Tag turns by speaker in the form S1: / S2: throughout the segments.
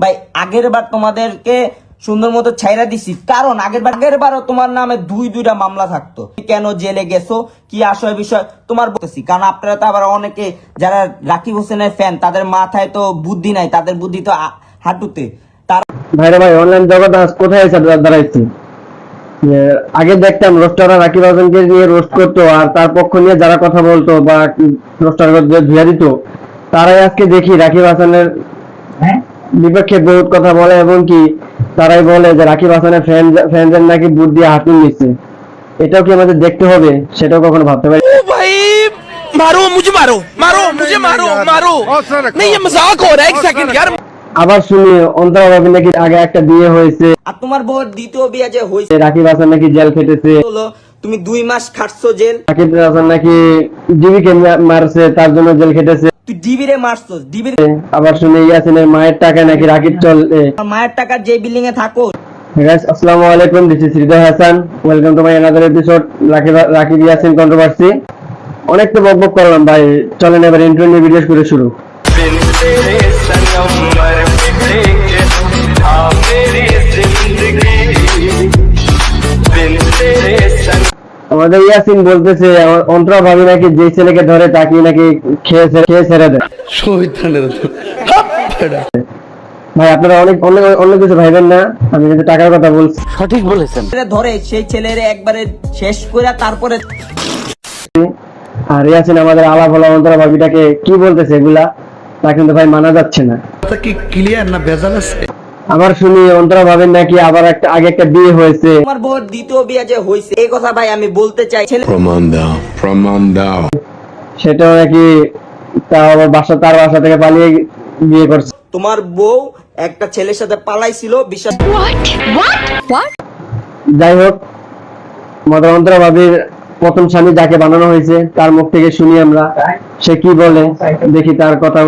S1: ভাই, আগের বার তোমাদেরকে সুন্দর মতো ছাইরা দিছি। কারণ আগের বার আগের বারও তোমার নামে দুই দুইটা মামলা থাকতো। কেন জেলে গেছো? কি আসয় বিষয়? তোমার বলতেছি। কারণ আপনারা তো আবার অনেকে যারা রাকিব হোসেনের ফ্যান তাদের মাথায় তো বুদ্ধি নাই, তাদের বুদ্ধি তো হাঁটুতে। তারা
S2: ভাই অনলাইন কোথায় আগে দেখতাম রোস্টাররা নিয়ে রোস্ট করতো, আর নিয়ে যারা কথা বলতো বা তারাই আজকে দেখি রাকিব হাসানের বিপক্ষে বহুত কথা বলে এবং কি তারাই বলে যে রাকিব হাসানের ফ্যান ফ্যানদের নাকি বুট দিয়ে হাঁটুন নিচ্ছে এটাও কি আমাদের দেখতে হবে সেটাও কখনো ভাবতে পারি
S3: ओ भाई मारो मुझे मारो मारो मुझे मारो मारो नहीं ये मजाक हो रहा है एक सेकंड यार
S2: আবার শুনি অন্তরা ভাবি নাকি আগে একটা বিয়ে হয়েছে
S1: আর তোমার বউর দ্বিতীয় বিয়ে যে হয়েছে
S2: রাকিব হাসান নাকি জেল খেটেছে
S1: হলো তুমি দুই মাস খাটছো জেল
S2: হাসান নাকি ডিবিকে মারছে তার জন্য জেল খেটেছে
S1: তুই ডিবিরে মারছো ডিবির
S2: আবার শুনে ইয়াসিনের মায়ের টাকায় নাকি রাকিব চলে
S1: মায়ের টাকার যে বিল্ডিং এ থাকো
S2: গাইস আসসালামু আলাইকুম this is Hridoy Hasan welcome to my another episode Rakib Rakib Yasin controversy অনেক তো বকবক করলাম ভাই চলেন এবার ইন্ট্রো নিয়ে ভিডিও করে শুরু আমাদের ইয়াসিন বলতেছে অন্তরা ভাবি নাকি যে ছেলেকে ধরে তাকে নাকি খেয়ে ছেড়ে- খেয়ে ছেড়ে দেয়। ভাই আপনারা অনেক অনেক অন্য কিছু ভাইবেন না আমি কিন্তু টাকার কথা বলছি।
S1: সঠিক বলেছেন। ধরে সেই ছেলের একবারে শেষ করে তারপরে
S2: আর ইয়াসিন আমাদের আলাপ হলো অন্তরা ভাবিটাকে কি বলতেছে এগুলা তা কিন্তু ভাই মানা যাচ্ছে না।
S4: কি ক্লিয়ার না ভেজাল আছে?
S2: আবার শুনি অন্তরা ভাবেন নাকি আবার একটা আগে একটা বিয়ে হয়েছে।
S1: তোমার বউর দ্বিতীয় বিয়ে যে হয়েছে এই কথা ভাই আমি বলতে চাই। ছেলে
S5: প্রমাণ দাও প্রমাণ দাও
S2: সেটাও নাকি তাও আবার বাসা তার বাসা থেকে পালিয়ে বিয়ে করছে।
S1: তোমার বউ একটা ছেলের সাথে পালাইছিল বিশ্বাস
S2: যাই হোক মদর অন্তরা ভাবির প্রথম স্বামী যাকে বানানো হয়েছে তার মুখ থেকে শুনি আমরা। সে কি বলে? দেখি তার কথা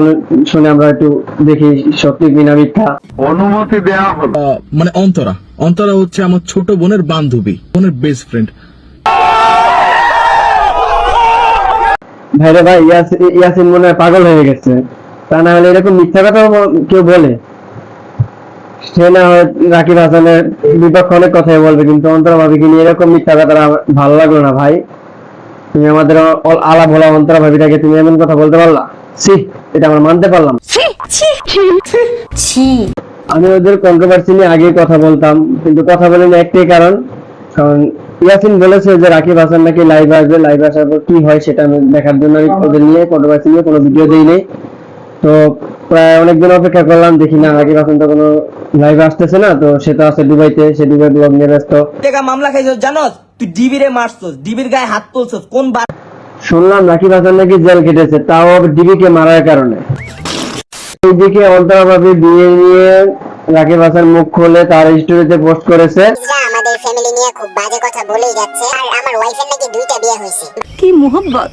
S2: শুনে আমরা একটু দেখি সত্যি কিনা মিথ্যা। অনুমতি দেওয়া হলো।
S4: মানে অন্তরা। অন্তরা হচ্ছে আমার ছোট বোনের বান্ধবী বোনের বেস্ট ফ্রেন্ড
S2: ভাইরে ভাই ইয়াসিন ইয়াসিন মনে হয় পাগল হয়ে গেছে। তা না হলে এরকম মিথ্যা কথা কেউ বলে? সে না হয় রাকিব হাসানের বিপক্ষে অনেক কথাই বলবে কিন্তু অন্তরা ভাবিকে নিয়ে এরকম মিথ্যা কথা আমার ভালো লাগল না ভাই। তুমি আমাদের আলাপ হলা অন্তরা ভাবিটাকে তুমি এমন কথা বলতে পারলা? সি এটা আমরা মানতে পারলাম আমি ওদের কন্ট্রোভার্সি নিয়ে আগে কথা বলতাম কিন্তু কথা বলিনি একটাই কারণ। কারণ ইয়াসিন বলেছে যে রাকিব হাসান নাকি লাইভ আসবে লাইভ আসার পর কি হয় সেটা আমি দেখার জন্য আমি ওদের নিয়ে কন্ট্রোভার্সি নিয়ে কোনো ভিডিও দেই নেই তো প্রায় অনেকদিন অপেক্ষা করলাম দেখি না রাকিব হাসান তো কোনো লাইভ আসতেছে না তো সে তো আছে দুবাইতে সে দুবাই ব্লগ নিয়ে ব্যস্ত।
S1: মামলা খাইছো জানোস? তুই ডিবিরে মারছস ডিবির গায়ে হাত তুলছস কোন বার
S2: শুনলাম রাকিব হাসান নাকি জেল কেটেছে তাও আবার ডিবিকে মারার কারণে। এইদিকে অন্তরাভাবে বিয়ে নিয়ে রাকিব হাসান মুখ খুলে তার স্টোরিতে পোস্ট করেছে।
S6: আমাদের ফ্যামিলি নিয়ে খুব বাজে কথা বলেই যাচ্ছে আর আমার ওয়াইফের নাকি দুইটা বিয়ে হয়েছে।
S7: কি মোহব্বত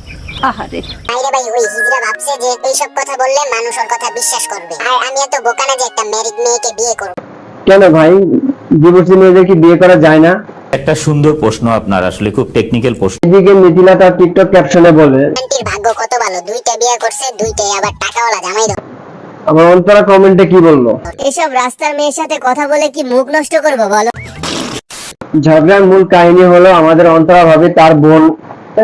S7: আহারে।
S6: আরে ভাই ওই হিজরা ভাবছে যে এইসব কথা বললে মানুষ কথা বিশ্বাস করবে। আর আমি এত বোকা না যে একটা ম্যারিড মেয়েকে বিয়ে করব।
S2: কেন ভাই? ডিভোর্সি মেয়েদের কি বিয়ে করা যায় না?
S8: একটা সুন্দর প্রশ্ন আপনার আসলে খুব টেকনিক্যাল প্রশ্ন।
S2: এদিকে মিথিলা তার টিকটক ক্যাপশনে বলে
S6: আন্টির ভাগ্য কত ভালো দুইটা বিয়ে করছে দুইটাই আবার টাকাওয়ালা জামাই ধর।
S2: আমার অন্তরা কমেন্টে কি বলল?
S6: এসব রাস্তার মেয়ের সাথে কথা বলে কি মুখ নষ্ট করব বলো?
S2: ঝগড়ার মূল কাহিনী হলো আমাদের অন্তরা ভাবে তার বোন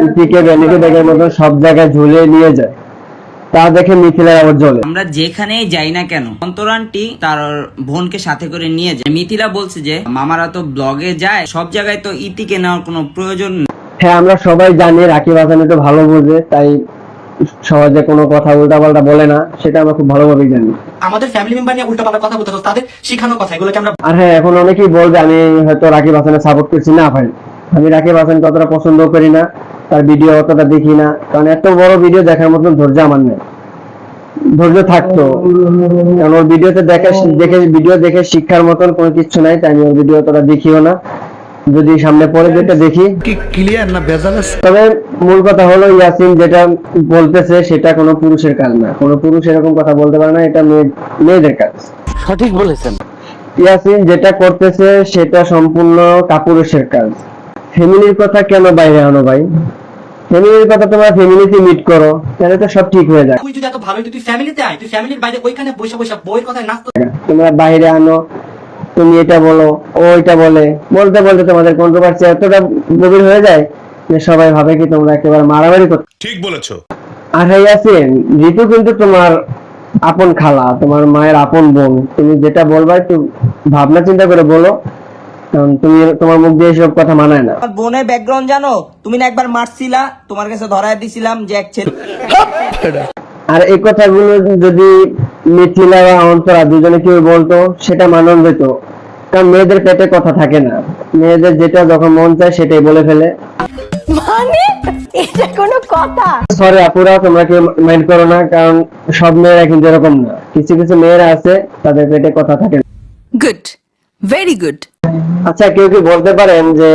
S2: ইতিকে বেনিকে ব্যাগের মতো সব জায়গায় ঝুলিয়ে নিয়ে যায়। তা দেখে মিথিলার আবার জ্বলে।
S1: আমরা যেখানেই যাই না কেন অন্তরানটি তার বোনকে সাথে করে নিয়ে যায়। মিথিলা বলছে যে মামারা তো ব্লগে যায় সব জায়গায় তো ইতিকে নেওয়ার কোনো প্রয়োজন নেই।
S2: হ্যাঁ আমরা সবাই জানি রাকিব হাসান একটু ভালো বোঝে তাই সহজে কোনো কথা উল্টাপাল্টা বলে না সেটা আমরা খুব ভালোভাবেই জানি।
S9: আমাদের ফ্যামিলি মেম্বার নিয়ে উল্টো কথা বলতে তাদের শিখানো কথা এগুলোকে আমরা
S2: আর হ্যাঁ এখন অনেকেই বলবে আমি হয়তো রাকিব হাসানের সাপোর্ট করছি না ভাই। আমি রাকিব হাসানকে কতটা পছন্দ করি না। তার ভিডিও অতটা দেখি না কারণ এত বড় ভিডিও দেখার মতন ধৈর্য আমার নেই। ধৈর্য থাকতো কারণ ওর ভিডিওতে দেখে দেখে ভিডিও দেখে শিক্ষার মতন কোনো কিছু নাই তাই আমি ওর ভিডিও অতটা দেখিও না। যদি সামনে পরে যেটা দেখি।
S4: কি ক্লিয়ার না ভেজাল
S2: তবে মূল কথা হলো ইয়াসিন যেটা বলতেছে সেটা কোনো পুরুষের কাজ না। কোনো পুরুষ এরকম কথা বলতে পারে না এটা মেয়ে- মেয়েদের কাজ।
S8: সঠিক বলেছেন।
S2: ইয়াসিন যেটা করতেছে সেটা সম্পূর্ণ কাপুরুষের কাজ। ফ্যামিলির কথা কেন বাইরে আনো ভাই? ফ্যামিলির কথা তোমরা ফ্যামিলিতে মিট করো তাহলে তো সব ঠিক হয়ে যায়।
S9: তুই যদি এত ভালো তুই ফ্যামিলিতে আয় তুই ফ্যামিলির বাইরে ওইখানে বসে বসে বইয়ের কথায় নাচতো
S2: তোমরা বাইরে আনো তুমি এটা বলো ও এটা বলে বলতে বলতে তোমাদের কন্ট্রোভার্সি এতটা গভীর হয়ে যায় যে সবাই ভাবে কি তোমরা একেবারে মারামারি করছ
S5: ঠিক বলেছ।
S2: আর হ্যাঁ ইয়াসিন ঋতু কিন্তু তোমার আপন খালা তোমার মায়ের আপন বোন। তুমি যেটা বলবা একটু ভাবনা চিন্তা করে বলো। কারণ তুমি তোমার মুখ দিয়ে এসব কথা মানায় না।
S1: আমার বোনের ব্যাকগ্রাউন্ড জানো? তুমি না একবার মারছিলা তোমার কাছে ধরায় দিছিলাম যে এক ছেলে
S2: আর এই কথাগুলো যদি মিথিলা বা অন্তরা দুজনে কেউ বলতো সেটা মানন যেত। কারণ মেয়েদের পেটে কথা থাকে না। মেয়েদের যেটা যখন মন চায় সেটাই বলে ফেলে।
S7: মানে? এটা কোনো কথা?
S2: সরি আপুরা তোমরা কেউ মাইন্ড করো না কারণ সব মেয়েরা কিন্তু এরকম না। কিছু কিছু মেয়েরা আছে তাদের পেটে কথা থাকে না।
S7: গুড ভেরি গুড
S2: আচ্ছা কেউ কি বলতে পারেন যে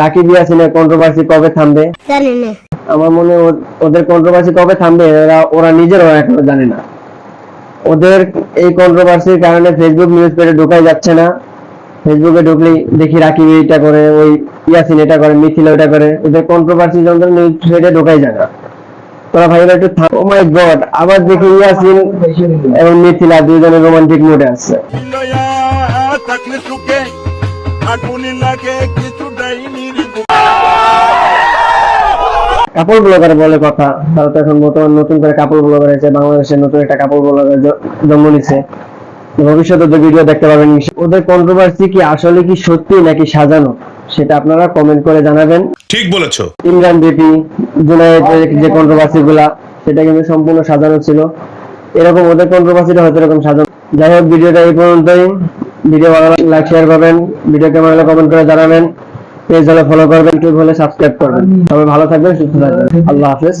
S2: রাকিব ইয়াসিনের কন্ট্রোভার্সি কবে থামবে?
S6: জানি না।
S2: আমার মনে হয় ওদের কন্ট্রোভার্সি কবে থামবে ওরা ওরা নিজেরাও এখনও জানে না। ওদের এই কন্ট্রোভার্সির কারণে ফেসবুক নিউজ পেজে ঢোকাই যাচ্ছে না। ফেসবুকে ঢুকলেই দেখি রাকিব এটা করে ওই ইয়াসিন এটা করে মিথিল ওটা করে। ওদের কন্ট্রোভার্সি যন্ত্র নিউজ পেজে ঢোকাই যায় না। তোরা ভাই একটু ও মাই গড আবার দেখি ইয়াসিন এবং মিথিলা দুইজনে রোমান্টিক মুডে আছে কাপড় ব্লগার বলে কথা। তারা তো এখন বর্তমান নতুন করে কাপড় ব্লগার হয়েছে বাংলাদেশের নতুন একটা কাপড় ব্লগার জন্ম নিছে। ভবিষ্যতে ওদের ভিডিও দেখতে পাবেন ওদের কন্ট্রোভার্সি কি আসলে কি সত্যি নাকি সাজানো? সেটা আপনারা কমেন্ট করে জানাবেন।
S5: ঠিক বলেছ।
S2: ইমরান বিপি জুনায়েদের যে কন্ট্রোভার্সি গুলা সেটা কিন্তু সম্পূর্ণ সাজানো ছিল। এরকম ওদের কন্ট্রোভার্সিটা হয়তো এরকম সাজানো। যাই হোক ভিডিওটা এই পর্যন্তই। ভিডিও ভালো লাইক শেয়ার করবেন ভিডিও কেমন হলে কমেন্ট করে জানাবেন পেজ হলে ফলো করবেন ইউটিউব হলে সাবস্ক্রাইব করবেন। সবাই ভালো থাকবেন, সুস্থ থাকবেন। আল্লাহ হাফেজ।